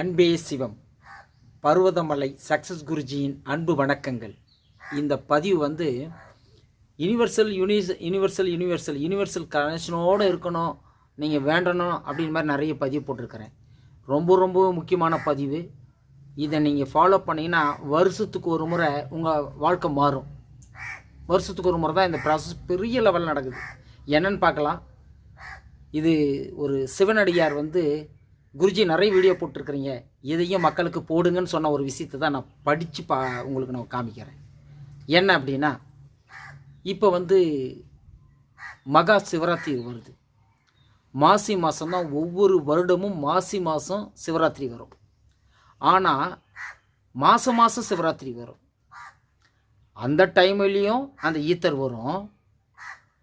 அன்பே சிவம். பர்வதமலை சக்சஸ் குருஜியின் அன்பு வணக்கங்கள். இந்த பதிவு வந்து யுனிவர்சல் யூனிஸ் யுனிவர்சல் யுனிவர்சல் யுனிவர்சல் கனெக்ஷனோடு இருக்கணும் நீங்கள் வேண்டணும் அப்படின்னு மாதிரி நிறைய பதிவு போட்டிருக்கிறேன். ரொம்ப ரொம்ப முக்கியமான பதிவு. இதை நீங்கள் ஃபாலோ பண்ணிங்கன்னா வருஷத்துக்கு ஒரு முறை உங்கள் வாழ்க்கை மாறும். வருஷத்துக்கு ஒரு முறை தான் இந்த ப்ராசஸ் பெரிய லெவலில் நடக்குது. என்னன்னு பார்க்கலாம். இது ஒரு சிவனடியார் வந்து குருஜி நிறைய வீடியோ போட்டிருக்கிறீங்க. இதையும் மக்களுக்கு போடுங்கன்னு சொன்ன ஒரு விஷயத்தை தான் நான் படித்து பா உங்களுக்கு நான் காமிக்கிறேன். என்ன அப்படின்னா இப்போ வந்து மகா சிவராத்திரி வருது. மாசி மாதம் தான் ஒவ்வொரு வருடமும் மாசி மாதம் சிவராத்திரி வரும். ஆனால் மாதம் மாதம் சிவராத்திரி வரும். அந்த டைம்லேயும் அந்த ஈத்தர் வரும்.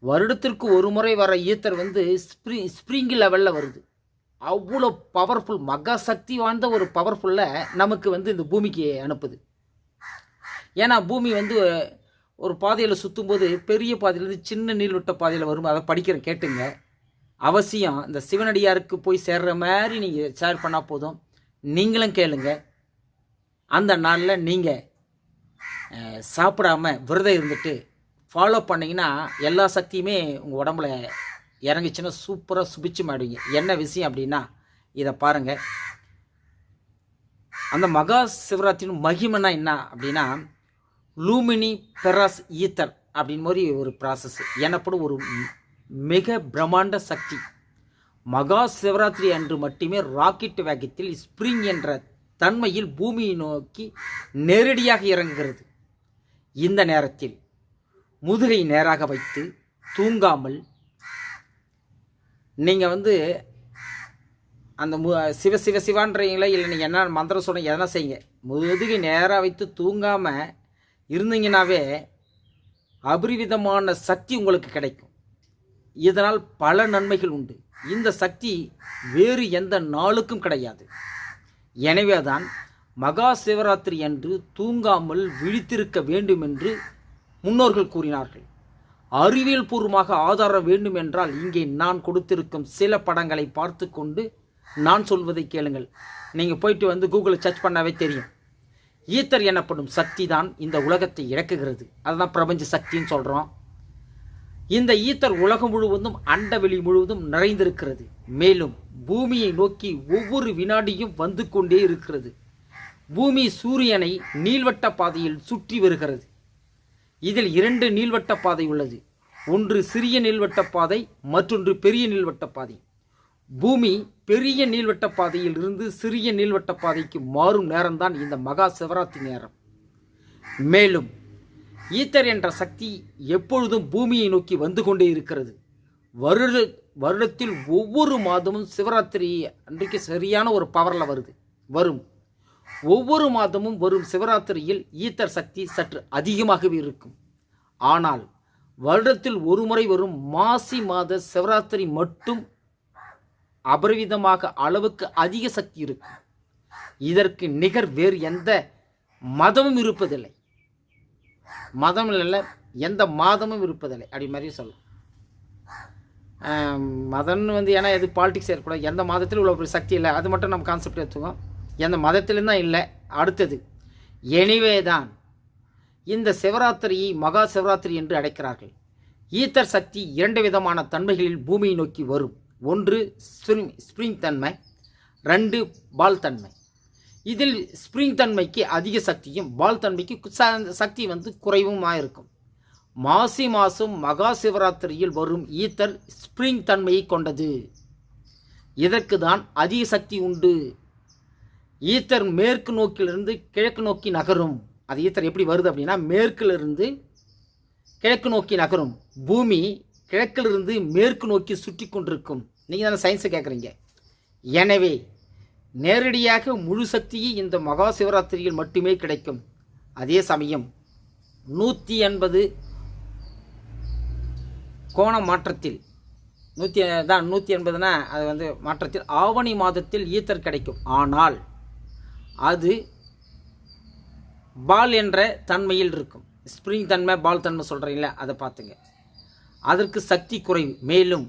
வருடத்திற்கு ஒரு முறை வர ஈத்தர் வந்து ஸ்ப்ரி ஸ்ப்ரிங் லெவலில் வருது. அவ்வளோ பவர்ஃபுல் மகா சக்தி வாய்ந்த ஒரு பவர்ஃபுல்லை நமக்கு வந்து இந்த பூமிக்கு அனுப்புது. ஏன்னா பூமி வந்து ஒரு பாதையில் சுற்றும்போது பெரிய பாதையிலேருந்து சின்ன நீள்வட்ட பாதையில் வரும் அதை படிக்கிறேன் கேட்டுங்க. அவசியம் இந்த சிவனடியாருக்கு போய் சேர்ற மாதிரி நீங்கள் ஷேர் பண்ணால் போதும். நீங்களும் கேளுங்க. அந்த நாளில் நீங்கள் சாப்பிடாம விரதம் இருந்துட்டு ஃபாலோ பண்ணிங்கன்னா எல்லா சக்தியுமே உங்கள் உடம்புல இறங்குச்சுன்னா சூப்பராக சுபிச்சு மாடுவீங்க. என்ன விஷயம் அப்படின்னா இதை பாருங்கள் அந்த மகா சிவராத்திரியின் மகிமைனா என்ன அப்படின்னா லூமினி பெராஸ் ஈத்தர் அப்படின்னு மாதிரி ஒரு ப்ராசஸ் எனப்படும் ஒரு மிக பிரம்மாண்ட சக்தி. மகா சிவராத்திரி அன்று மட்டுமே ராக்கெட் வேகத்தில் ஸ்ப்ரிங் என்ற தன்மையில் பூமியை நோக்கி நேரடியாக இறங்குகிறது. இந்த நேரத்தில் முதுகை நேராக வைத்து தூங்காமல் நீங்கள் வந்து அந்த மு சிவ சிவ சிவான்றீங்களா இல்லை நீங்கள் என்ன மந்திரம் சொல்கிறீங்க எதனா செய்யுங்க. முதுகை நேராக வைத்து தூங்காமல் இருந்தீங்கன்னாவே அபரிவிதமான சக்தி உங்களுக்கு கிடைக்கும். இதனால் பல நன்மைகள் உண்டு. இந்த சக்தி வேறு எந்த நாளுக்கும் கிடையாது. எனவே தான் மகா சிவராத்திரி அன்று தூங்காமல் விழித்திருக்க வேண்டும் என்று முன்னோர்கள் கூறினார்கள். அறிவியல் பூர்வமாக ஆதாரம் வேண்டும் என்றால் இங்கே நான் கொடுத்திருக்கும் சில படங்களை பார்த்து கொண்டு நான் சொல்வதை கேளுங்கள். நீங்கள் போயிட்டு வந்து கூகுளில் சர்ச் பண்ணாவே தெரியும். ஈத்தர் எனப்படும் சக்தி தான் இந்த உலகத்தை இழக்குகிறது அதுதான் பிரபஞ்ச சக்தின்னு சொல்கிறோம் இந்த ஈத்தர் உலகம் முழுவதும் அண்டவெளி முழுவதும் நிறைந்திருக்கிறது. மேலும் பூமியை நோக்கி ஒவ்வொரு வினாடியும் வந்து கொண்டே இருக்கிறது. பூமி சூரியனை நீள்வட்ட பாதையில் சுற்றி வருகிறது. இதில் இரண்டு நீள்வட்ட பாதை உள்ளது. ஒன்று சிறிய நீள்வட்ட பாதை மற்றொன்று பெரிய நீள்வட்ட பாதை. பூமி பெரிய நீள்வட்ட பாதையில் இருந்து சிறிய நீள்வட்ட பாதைக்கு மாறும் நேரம்தான் இந்த மகா சிவராத்திரி நேரம். மேலும் ஈத்தர் என்ற சக்தி எப்பொழுதும் பூமியை நோக்கி வந்து கொண்டே இருக்கிறது. வருட வருடத்தில் ஒவ்வொரு மாதமும் சிவராத்திரி அன்றைக்கு சரியான ஒரு பவரில் வருது வரும். ஒவ்வொரு மாதமும் வரும் சிவராத்திரியில் ஈத்தர் சக்தி சற்று அதிகமாகவே இருக்கும். ஆனால் வருடத்தில் ஒரு முறை வரும் மாசி மாத சிவராத்திரி மட்டும் அபரிவிதமாக அளவுக்கு அதிக சக்தி இருக்கும். இதற்கு நிகர் வேறு எந்த மதமும் இருப்பதில்லை. மதம் இல்லை எந்த மாதமும் இருப்பதில்லை அப்படி மாதிரி சொல்லலாம். மதம்னு வந்து ஏன்னா எது பாலிடிக்ஸ் ஏற்படும் எந்த மாதத்தில் இவ்வளோ ஒரு சக்தி இல்லை அது மட்டும் நம்ம கான்செப்ட் எடுத்துக்கோம் எந்த மதத்திலும் தான் இல்லை. அடுத்தது எனிவே தான் இந்த சிவராத்திரியை மகா சிவராத்திரி என்று அழைக்கிறார்கள். ஈத்தர் சக்தி இரண்டு விதமான தன்மைகளில் பூமியை நோக்கி வரும். ஒன்று ஸ்ப்ரிங் ஸ்ப்ரிங் தன்மை. ரெண்டு பால் தன்மை. இதில் ஸ்ப்ரிங் தன்மைக்கு அதிக சக்தியும் பால் தன்மைக்கு சக்தி வந்து குறைவுமாக இருக்கும். மாசி மாதம் மகா சிவராத்திரியில் வரும் ஈத்தர் ஸ்ப்ரிங் தன்மையை கொண்டது. இதற்கு தான் அதிக சக்தி உண்டு. ஈத்தர் மேற்கு நோக்கிலிருந்து கிழக்கு நோக்கி நகரும். அது ஈத்தர் எப்படி வருது அப்படின்னா மேற்கிலிருந்து கிழக்கு நோக்கி நகரும். பூமி கிழக்கிலிருந்து மேற்கு நோக்கி சுற்றி கொண்டிருக்கும். நீங்கள் தானே சயின்ஸை கேட்குறீங்க எனவே நேரடியாக முழு சக்தியை இந்த மகா சிவராத்திரியில் மட்டுமே கிடைக்கும். அதே சமயம் நூற்றி எண்பது கோண மாற்றத்தில் நூற்றி தான் நூற்றி எண்பதுனா அது வந்து மாற்றத்தில் ஆவணி மாதத்தில் ஈத்தர் கிடைக்கும். ஆனால் அது பால் என்ற தன்மையில் இருக்கும். ஸ்ப்ரிங் தன்மை பால் தன்மை சொல்கிறீங்களே அதை பார்த்துங்க. அதற்கு சக்தி குறைவு. மேலும்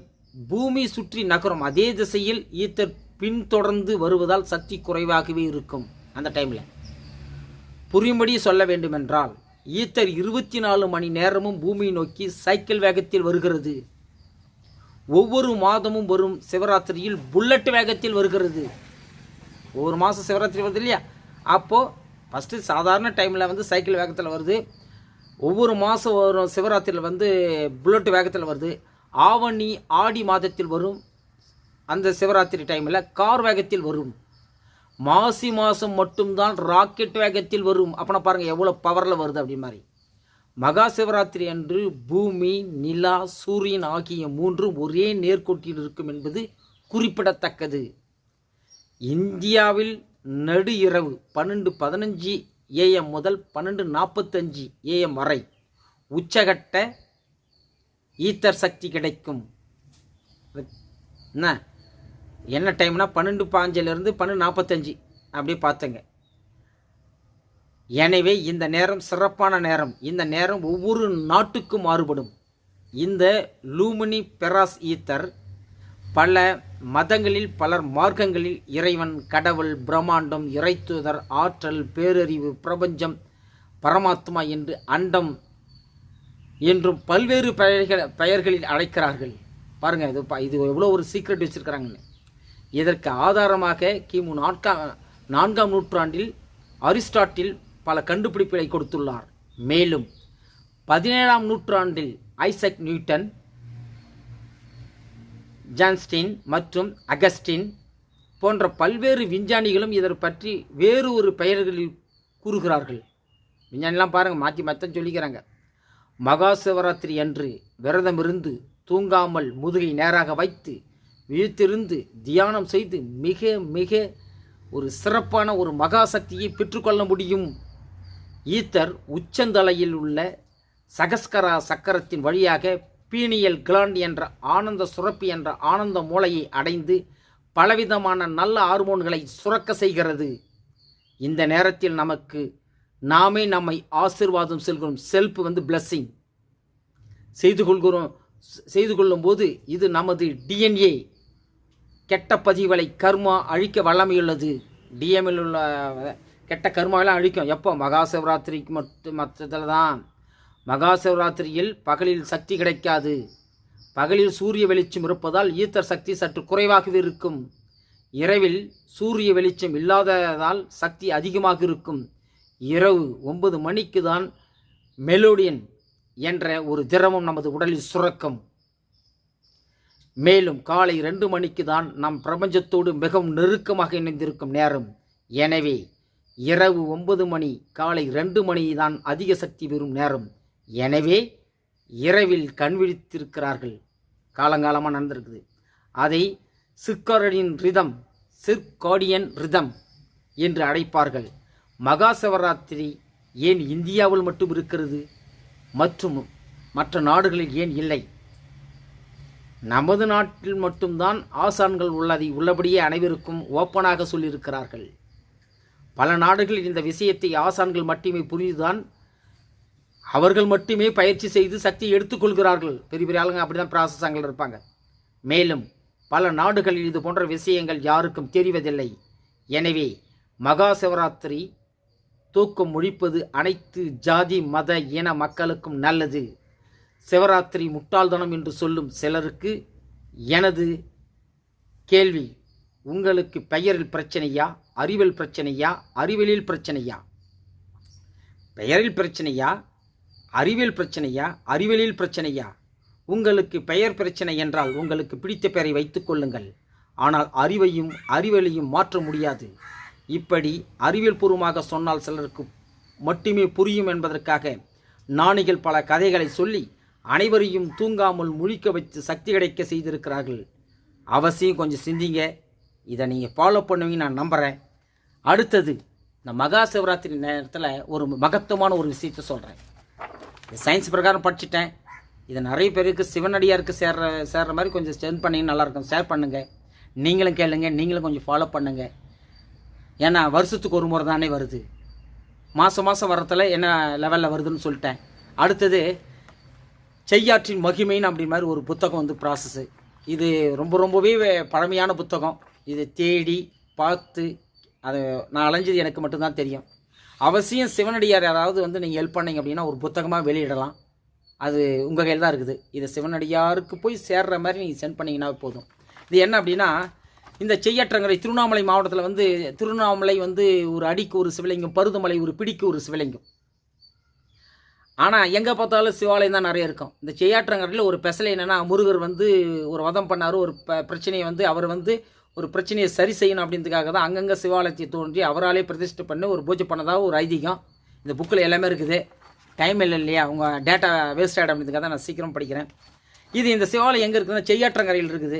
பூமி சுற்றி நகரும். அதே திசையில் ஈத்தர் பின்தொடர்ந்து வருவதால் சக்தி குறைவாகவே இருக்கும் அந்த டைமில் புரியும்படி சொல்ல வேண்டுமென்றால் ஈத்தர் இருபத்தி நாலு மணி நேரமும் பூமியை நோக்கி சைக்கிள் வேகத்தில் வருகிறது. ஒவ்வொரு மாதமும் வரும் சிவராத்திரியில் புல்லட் வேகத்தில் வருகிறது. ஒவ்வொரு மாதம் சிவராத்திரி வருது இல்லையா? அப்போது ஃபஸ்ட்டு சாதாரண டைமில் வந்து சைக்கிள் வேகத்தில் வருது. ஒவ்வொரு மாதம் வரும் சிவராத்திரியில் வந்து புல்லட் வேகத்தில் வருது. ஆவணி ஆடி மாதத்தில் வரும். அந்த சிவராத்திரி டைமில் கார் வேகத்தில் வரும். மாசி மாதம் மட்டும்தான் ராக்கெட் வேகத்தில் வரும். அப்படின்னா பாருங்கள் எவ்வளோ பவரில் வருது அப்படி மாதிரி. மகா சிவராத்திரி அன்று பூமி நிலா சூரியன் ஆகிய மூன்றும் ஒரே நேர்கோட்டில் இருக்கும் என்பது குறிப்பிடத்தக்கது. இந்தியாவில் நடு இரவு பன்னெண்டு பதினஞ்சு ஏஎம் முதல் பன்னெண்டு நாற்பத்தஞ்சு ஏஎம் வரை உச்சகட்ட ஈத்தர் சக்தி கிடைக்கும். என்ன? என்ன டைம்னா பன்னெண்டு பாஞ்சிலிருந்து பன்னெண்டு நாற்பத்தஞ்சு அப்படி பார்த்தங்க. எனவே இந்த நேரம் சிறப்பான நேரம். இந்த நேரம் ஒவ்வொரு நாட்டுக்கும் மாறுபடும். இந்த லூமினி பெராஸ் ஈத்தர் பல மதங்களில் பலர் மார்க்கங்களில் இறைவன் கடவுள் பிரம்மாண்டம் இறைத்துதர் ஆற்றல் பேரறிவு பிரபஞ்சம் பரமாத்மா என்று அண்டம் என்றும் பல்வேறு பெயர்கள் பெயர்களில் அழைக்கிறார்கள். பாருங்க இது இது எவ்வளோ ஒரு சீக்ரெட் வச்சுருக்கிறாங்கன்னு. இதற்கு ஆதாரமாக கிமு நான்கா நான்காம் நூற்றாண்டில் அரிஸ்டாட்டில் பல கண்டுபிடிப்புகளை கொடுத்துள்ளார். மேலும் பதினேழாம் நூற்றாண்டில் ஐசக் நியூட்டன் ஜான்ஸ்டின் மற்றும் அகஸ்டின் போன்ற பல்வேறு விஞ்ஞானிகளும் இதை பற்றி வேறு ஒரு பெயர்களில் கூறுகிறார்கள். விஞ்ஞானிலாம் பாருங்கள் மாற்றி மாற்றம் சொல்லிக்கிறாங்க. மகா சிவராத்திரி அன்று விரதமிருந்து தூங்காமல் முதுகை நேராக வைத்து விழித்திருந்து தியானம் செய்து மிக மிக ஒரு சிறப்பான ஒரு மகாசக்தியை பெற்றுக்கொள்ள முடியும். ஈத்தர் உச்சந்தலையில் உள்ள சகஸ்கரா சக்கரத்தின் வழியாக பீனியல் கிளாண்ட் என்ற ஆனந்த சுரப்பி என்ற ஆனந்த மூளையை அடைந்து பலவிதமான நல்ல ஹார்மோன்களை சுரக்க செய்கிறது. இந்த நேரத்தில் நமக்கு நாமே நம்மை ஆசிர்வாதம் செல்கிறோம். செல்ஃப் வந்து பிளஸ்ஸிங் செய்து கொள்கிறோம். செய்து கொள்ளும்போது இது நமது டிஎன்ஏ கெட்ட பதிவுகளை கர்மா அழிக்க வல்லமையுள்ளது. டிஎம்எல் உள்ள கெட்ட கர்மாவெல்லாம் அழிக்கும். எப்போ? மகா சிவராத்திரிக்கு மட்டும் மற்றதில் தான் மகா சிவராத்திரியில் பகலில் சக்தி கிடைக்காது. பகலில் சூரிய வெளிச்சம் இருப்பதால் ஈத்தர் சக்தி சற்று குறைவாகவே இருக்கும். இரவில் சூரிய வெளிச்சம் இல்லாததால் சக்தி அதிகமாக இருக்கும். இரவு ஒன்பது மணிக்கு தான் மெலோடியன் என்ற ஒரு திரவம் நமது உடலில் சுரக்கும். மேலும் காலை ரெண்டு மணிக்கு தான் நம் பிரபஞ்சத்தோடு மிகவும் நெருக்கமாக இணைந்திருக்கும் நேரம். எனவே இரவு ஒன்பது மணி காலை ரெண்டு மணி தான் அதிக சக்தி பெறும் நேரம். எனவே இரவில் கண் விழித்திருக்கிறார்கள். காலங்காலமாக நடந்திருக்குது. அதை சிற்காரடியின் ரிதம் சிற்காடியன் ரிதம் என்று அழைப்பார்கள். மகா சிவராத்திரி ஏன் இந்தியாவில் மட்டும் இருக்கிறது? மற்றும் மற்ற நாடுகளில் ஏன் இல்லை? நமது நாட்டில் மட்டும்தான் ஆசான்கள் உள்ளதை உள்ளபடியே அனைவருக்கும் ஓப்பனாக சொல்லியிருக்கிறார்கள். பல நாடுகளில் இந்த விஷயத்தை ஆசான்கள் மட்டுமே புரிந்துதான் அவர்கள் மட்டுமே பயிற்சி செய்து சக்தியை எடுத்துக்கொள்கிறார்கள். பெரிய பெரிய ஆளுங்க அப்படி தான் ப்ராசஸாங்கள் இருப்பாங்க. மேலும் பல நாடுகளில் இது போன்ற விஷயங்கள் யாருக்கும் தெரிவதில்லை. எனவே மகா சிவராத்திரி தூக்கம் முழிப்பது அனைத்து ஜாதி மத இன மக்களுக்கும் நல்லது. சிவராத்திரி முட்டாள்தனம் என்று சொல்லும் சிலருக்கு எனது கேள்வி உங்களுக்கு பெயரில் பிரச்சனையா அறிவியல் பிரச்சனையா அறிவியலில் பிரச்சனையா? பெயரில் பிரச்சனையா? அறிவியல் பிரச்சனையா? அறிவியலில் பிரச்சனையா? உங்களுக்கு பெயர் பிரச்சனை என்றால் உங்களுக்கு பிடித்த பெயரை வைத்துக் கொள்ளுங்கள். ஆனால் அறிவையும் அறிவியலையும் மாற்ற முடியாது. இப்படி அறிவியல் பூர்வமாக சொன்னால் சிலருக்கு மட்டுமே புரியும் என்பதற்காக நாணிகள் பல கதைகளை சொல்லி அனைவரையும் தூங்காமல் முழிக்க வைத்து சக்தி கிடைக்க செய்திருக்கிறார்கள். அவசியம் கொஞ்சம் சிந்திங்க. இதை நீங்கள் ஃபாலோ பண்ணுவீங்க நான் நம்புகிறேன் அடுத்தது இந்த மகா சிவராத்திரி நேரத்தில் ஒரு மகத்துவமான ஒரு விஷயத்தை சொல்கிறேன் சயின்ஸ் பிரகாரம் படிச்சுட்டேன். இதை நிறைய பேருக்கு சிவனடியாருக்கு சேர்ற சேர்ற மாதிரி கொஞ்சம் ஸ்டென் பண்ணி நல்லாயிருக்கும் ஷேர் பண்ணுங்கள் நீங்களும் கேளுங்க. நீங்களும் கொஞ்சம் ஃபாலோ பண்ணுங்கள் ஏன்னா வருஷத்துக்கு ஒரு முறை தானே வருது. மாதம் மாதம் வரத்தில் என்ன லெவலில் வருதுன்னு சொல்லிட்டேன். அடுத்தது செய்யாற்றின் மகிமைன்னு அப்படி மாதிரி ஒரு புத்தகம் வந்து ப்ராசஸ்ஸு இது ரொம்ப ரொம்பவே பழமையான புத்தகம். இது தேடி பார்த்து அது நான் அலைஞ்சது எனக்கு மட்டும்தான் தெரியும். அவசியம் சிவனடியார் யாராவது வந்து நீங்கள் ஹெல்ப் பண்ணீங்க அப்படின்னா ஒரு புத்தகமாக வெளியிடலாம். அது உங்கள் கையில் தான் இருக்குது. இதை சிவனடியாருக்கு போய் சேர்ற மாதிரி நீங்கள் சென்ட் பண்ணிங்கன்னா போதும். இது என்ன அப்படின்னா இந்த செய்யற்றங்கரை திருவண்ணாமலை மாவட்டத்தில் வந்து திருவண்ணாமலை வந்து ஒரு அடிக்கு ஒரு சிவலிங்கம் பருதுமலை ஒரு பிடிக்கு ஒரு சிவலிங்கம். ஆனால் எங்கே பார்த்தாலும் சிவாலயம் தான் நிறைய இருக்கும். இந்த செய்யாற்றங்கரையில் ஒரு பெசலை என்னென்னா முருகர் வந்து ஒரு வதம் பண்ணார் ஒரு ப பிரச்சனையை வந்து அவர் வந்து ஒரு பிரச்சனையை சரி செய்யணும் அப்படின்றதுக்காக தான் அங்கங்கே சிவாலயத்தை தோன்றி அவராலே பிரதிஷ்டை பண்ணி ஒரு பூஜை பண்ணதாக ஒரு ஐதீகம். இந்த புக்கில் எல்லாமே இருக்குது. டைம் இல்லை இல்லையா? அவங்க டேட்டா வேஸ்ட் ஆகிடும் அப்படின்றதுக்காக தான் நான் சீக்கிரம் படிக்கிறேன். இது இந்த சிவாலயம் எங்கே இருக்குதுன்னா செய்யாற்றங்கரையில் இருக்குது.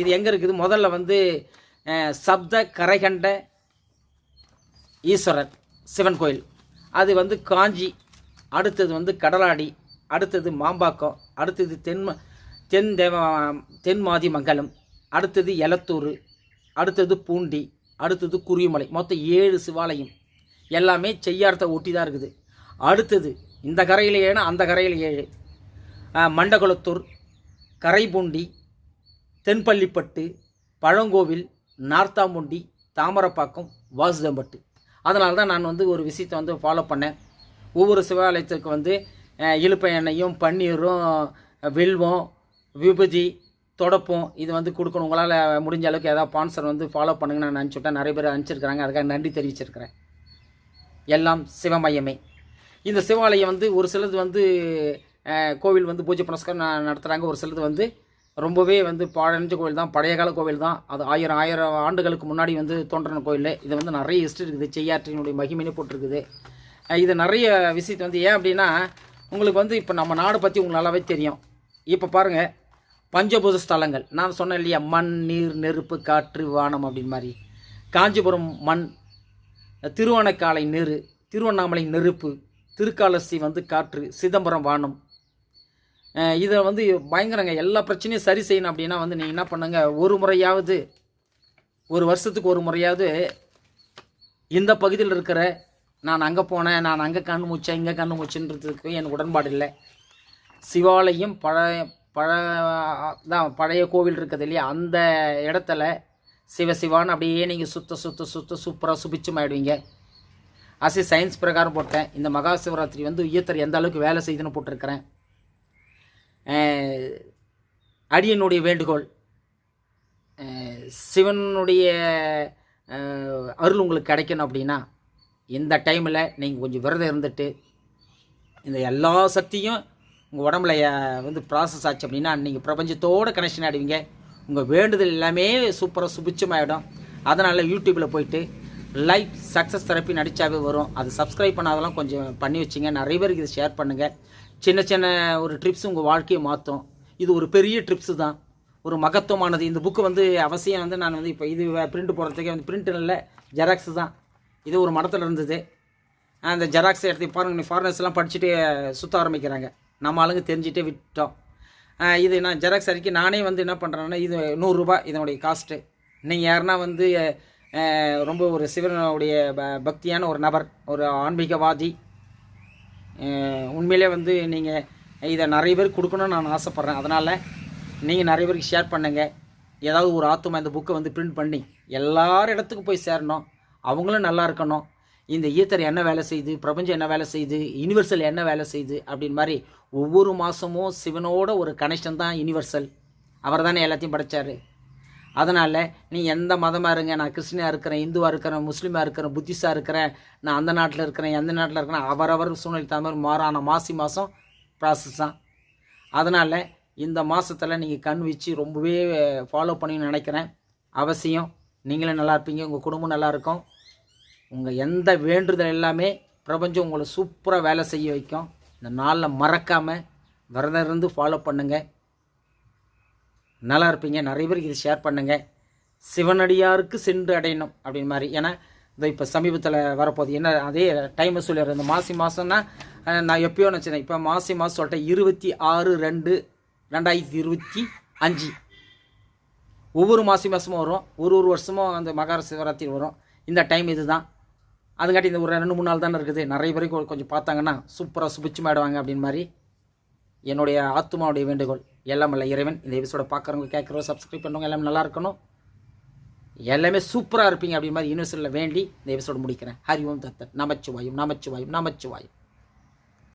இது எங்கே இருக்குது? முதல்ல வந்து சப்த கரைகண்ட ஈஸ்வரர் சிவன் கோயில். அது வந்து காஞ்சி அடுத்தது வந்து கடலாடி அடுத்தது மாம்பாக்கம் அடுத்தது தென் தென் தேவ தென் மாதிமங்கலம் அடுத்தது எலத்தூர் அடுத்தது பூண்டி அடுத்தது குருவிமலை. மொத்தம் ஏழு சிவாலயம். எல்லாமே செய்யாரத்தை ஒட்டி தான் இருக்குது. அடுத்தது இந்த கரையில் ஏழு அந்த கரையில் ஏழு. மண்டகுளத்தூர் கரைபூண்டி தென்பள்ளிப்பட்டு பழங்கோவில் நார்த்தாம்புண்டி தாமரப்பாக்கம் வாசுதம்பட்டு. அதனால தான் நான் வந்து ஒரு விஷயத்தை வந்து ஃபாலோ பண்ணேன். ஒவ்வொரு சிவாலயத்துக்கு வந்து இழுப்ப இலுப்பை எண்ணெயும் பன்னீரும் வெல்வம் விபதி தொடப்போம். இது வந்து கொடுக்கணும். உங்களால் முடிஞ்ச அளவுக்கு ஏதாவது ஸ்பான்சர் வந்து ஃபாலோ பண்ணுங்கன்னு நான் நினச்சிவிட்டேன் நிறைய பேர் அனுப்பிச்சிருக்கிறாங்க. அதுக்காக நன்றி தெரிவிச்சிருக்கிறேன். எல்லாம் சிவமயமே. இந்த சிவாலயம் வந்து ஒரு சிலது வந்து கோவில் வந்து பூஜை புனஸ்காரம் நடத்துகிறாங்க ஒரு சிலது வந்து ரொம்பவே வந்து பழஞ்ச கோவில் தான். பழைய கால கோவில் தான். அது ஆயிரம் ஆயிரம் ஆண்டுகளுக்கு முன்னாடி வந்து தோன்றின கோயில் இது வந்து நிறைய ஹிஸ்ட்ரி இருக்குது. செய்யாற்றினுடைய மகிமினே போட்டிருக்குது. இது நிறைய விஷயத்தை வந்து ஏன் அப்படின்னா உங்களுக்கு வந்து இப்போ நம்ம நாடு பற்றி உங்களுக்கு நல்லாவே தெரியும். இப்போ பாருங்கள் பஞ்சபூத ஸ்தலங்கள். நான் சொன்னேன் இல்லையா மண் நீர் நெருப்பு காற்று வானம் அப்படின்னு மாதிரி. காஞ்சிபுரம் மண் திருவண்ணக்காலை நெரு திருவண்ணாமலை நெருப்பு திருக்காலசி வந்து காற்று சிதம்பரம் வானம். இதை வந்து பயங்கரங்க எல்லா பிரச்சனையும் சரி செய்யணும் அப்படின்னா வந்து நீங்கள் என்ன பண்ணுங்க ஒரு முறையாவது ஒரு வருஷத்துக்கு ஒரு முறையாவது இந்த பகுதியில் இருக்கிற நான் அங்கே போனேன் நான் அங்கே கண்ணு மூச்சேன் இங்கே கண்ணு மூச்சுன்றதுக்கு எனக்கு உடன்பாடு இல்லை. சிவாலயம் பழைய பழ தான் பழைய கோவில் இருக்குது இல்லையா? அந்த இடத்துல சிவசிவான்னு அப்படியே நீங்கள் சுத்த சுத்த சுத்த சூப்பராக சுபிச்சமாயிடுவீங்க அசி சயின்ஸ் பிரகாரம் போட்டேன். இந்த மகா சிவராத்திரி வந்து ஈத்தர் எந்த அளவுக்கு வேலை செய்துன்னு போட்டிருக்கிறேன். அடியனுடைய வேண்டுகோள். சிவனுடைய அருள் உங்களுக்கு கிடைக்கணும் அப்படின்னா இந்த டைமில் நீங்கள் கொஞ்சம் விரதம் இருந்துட்டு இந்த எல்லா சக்தியும் உங்கள் உடம்புல வந்து ப்ராசஸ் ஆச்சு அப்படின்னா நீங்கள் பிரபஞ்சத்தோடு கனெக்ஷன் ஆடுவீங்க உங்கள் வேண்டுதல் எல்லாமே சூப்பராக சுபிச்சமாயிடும். அதனால் யூடியூப்பில் போயிட்டு லைஃப் சக்ஸஸ் தெரப்பி நடித்தாவே வரும். அது சப்ஸ்கிரைப் பண்ணாதெல்லாம் கொஞ்சம் பண்ணி வச்சுங்க. நிறைய பேருக்கு இதை ஷேர் பண்ணுங்கள் சின்ன சின்ன ஒரு ட்ரிப்ஸ் உங்கள் வாழ்க்கையை மாற்றும். இது ஒரு பெரிய ட்ரிப்ஸு தான். ஒரு மகத்துவமானது. இந்த புக்கு வந்து அவசியம் வந்து நான் வந்து இப்போ இது பிரிண்ட் போடுறதுக்கே வந்து பிரிண்ட் இல்லை. ஜெராக்ஸ் தான். இது ஒரு மடத்தில் இருந்தது. அந்த ஜெராக்ஸ் எடுத்து பாருங்க. ஃபாரினர்ஸ்லாம் படிச்சுட்டு சுற்ற ஆரம்பிக்கிறாங்க. நம்ம ஆளுங்க தெரிஞ்சுட்டே விட்டோம். இது நான் ஜெராக்ஸ் அடிக்க நானே வந்து என்ன பண்ணுறேன்னா இது நூறுரூபா இதனுடைய காஸ்ட்டு நீங்கள் யாருன்னா வந்து ரொம்ப ஒரு சிவனுடைய ப- பக்தியான ஒரு நபர் ஒரு ஆன்மீகவாதி. உண்மையிலே வந்து நீங்கள் இதை நிறைய பேர் கொடுக்கணும்னு நான் ஆசைப்பட்றேன். அதனால் நீங்கள் நிறைய பேருக்கு ஷேர் பண்ணுங்கள் ஏதாவது ஒரு ஆத்துமா இந்த புக்கை வந்து பிரிண்ட் பண்ணி எல்லார் இடத்துக்கும் போய் சேரணும். அவங்களும் நல்லா இருக்கணும். இந்த ஈத்தர் என்ன வேலை செய்யுது பிரபஞ்சம் என்ன வேலை செய்யுது யூனிவர்சல் என்ன வேலை செய்யுது அப்படின்னு மாதிரி ஒவ்வொரு மாதமும் சிவனோட ஒரு கனெக்ஷன் தான் யூனிவர்சல் அவர் தானே எல்லாத்தையும் படைத்தார் அதனால் நீ எந்த மதமாக இருங்க நான் கிறிஸ்டினாக இருக்கிறேன் இந்துவாக இருக்கிறேன் முஸ்லீமாக இருக்கிறேன் புத்திஸ்டாக இருக்கிறேன் நான் அந்த நாட்டில் இருக்கிறேன் எந்த நாட்டில் இருக்கிறேன் அவரவர் சூழ்நிலை தகுந்த மாதிரி மாறான மாசி மாதம் ப்ராசஸ் தான். அதனால் இந்த மாதத்தில் நீங்கள் கண் வச்சு ரொம்பவே ஃபாலோ பண்ணி நினைக்கிறேன். அவசியம். நீங்களும் நல்லா இருப்பீங்க உங்கள் குடும்பம் நல்லாயிருக்கும் உங்கள் எந்த வேண்டுதல் எல்லாமே பிரபஞ்சம் உங்களை சூப்பராக வேலை செய்ய வைக்கும். இந்த நாளில் மறக்காமல் விரதம் இருந்து ஃபாலோ பண்ணுங்கள் நல்லா இருப்பீங்க. நிறைய பேருக்கு இது ஷேர் பண்ணுங்கள் சிவனடியாருக்கு சென்று அடையணும் அப்படின்னு மாதிரி. ஏன்னா இதோ இப்போ சமீபத்தில் வரப்போகுது. என்ன அதே டைமை சொல்லிடுறேன். இந்த மாசி மாதம்னா நான் எப்பயோ நினச்சேன். இப்போ மாசி மாதம் சொல்லிட்டேன். இருபத்தி ஆறு ரெண்டு ரெண்டாயிரத்தி இருபத்தி அஞ்சு. ஒவ்வொரு மாசி மாதமும் வரும். ஒரு ஒரு வருஷமும் அந்த மகர சிவராத்திரி வரும். இந்த டைம் இதுதான். அதுங்காட்டி இந்த ஒரு ரெண்டு மூணு நாள் தானே இருக்குது. நிறைய பேருக்கு கொஞ்சம் பார்த்தாங்கன்னா சூப்பராக சுபிச்சமாயிடுவாங்க அப்படின்னு மாதிரி என்னுடைய ஆத்மாவுடைய வேண்டுகோள். எல்லாம் இல்லை இறைவன். இந்த எபிசோட பார்க்குறவங்க கேட்குறவங்க சப்ஸ்கிரைப் பண்ணுறவங்க எல்லாம் நல்லா இருக்கணும். எல்லாமே சூப்பராக இருப்பீங்க அப்படின்னு மாதிரி யூனிவர்சிட்டியில் வேண்டி இந்த எபிசோடு முடிக்கிறேன். ஹரி ஓம் தத்தன். நமச்சிவாயும் நமச்சிவாயும் நமச்சிவாயும்.